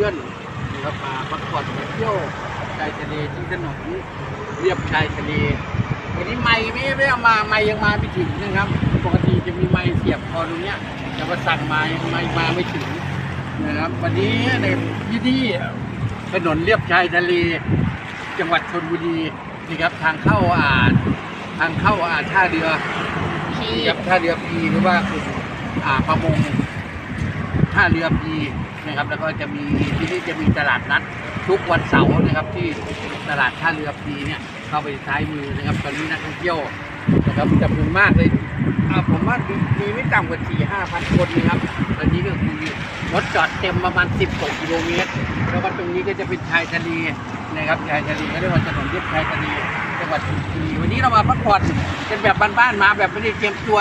พื่อนนะครับมาพักผ่อนมาเที่ยวชายทะเลที่ถนนเรียบชายทะเลวันนี้ไม่ไม่ไม่เอามาไม่ยังมาไม่ถึงนะครับ ปกติจะมีไม้เสียบคอตรงเนี้ยแต่ว่าสั่งมายังไม่มาไม่ถึงนะครับ วันนี้ในที่นี่ถนนเรียบชายทะเล จังหวัดชนบุรีนี่ครับทางเข้าอ่าทางเข้าอ่าท่าเรือที่นี่ครับท่าเรือพีหรือว่ากลุ่มอ่าประมง ท่าเรือพีนะครับ แล้วก็จะมีที่นี่จะมีตลาดนัดทุกวันเสาร์นะครับ ที่ตลาดท่าเรือพีเนี่ยเข้าไปซ้ายมือนะครับ ตอนนี้นักท่องเที่ยวนะครับจำนวนมากเลยอ่าผมว่ามีไม่ต่ำกว่าสี่ห้าพันคนนะครับ ตอนนี้ก็คือรถจอดเต็มประมาณสิบกว่ากิโลเมตร แล้วก็ตรงนี้ก็จะเป็นชายทะเลนะครับชายทะเลก็เรียกว่าถนนเลียบชายทะเลจังหวัดชลบุรีวันนี้เรามาพักผ่อนเป็นแบบบ้านๆมาแบบไม่ได้เตรียมตัว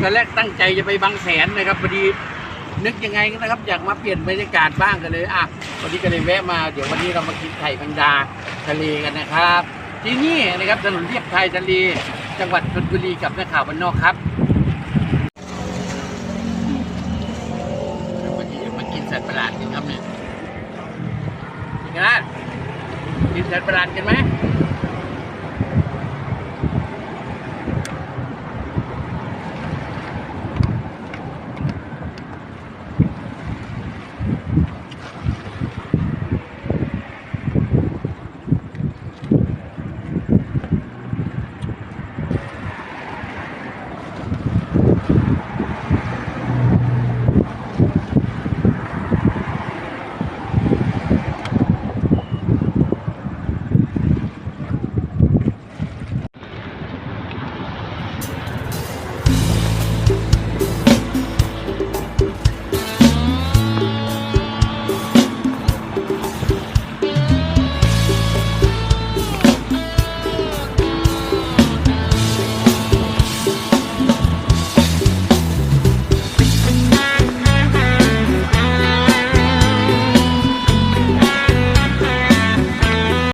ตอนแรกตั้งใจจะไปบางแสนนะครับพอดี นึกยังไงนะครับ อยากมาเปลี่ยนบรรยากาศบ้างกันเลยอะวันนี้ก็เลยแวะมาเดี๋ยววันนี้เรามากินไข่แมงดาทะเลกันนะครับ ที่นี่นะครับถนนเลียบชายทะเลจังหวัดชลบุรีกับนักข่าวบ้านนอกครับวันนี้มากินสัตว์ประหลาดกันครับเนี่ยกินกันนะกินสัตว์ประหลาดกันไหม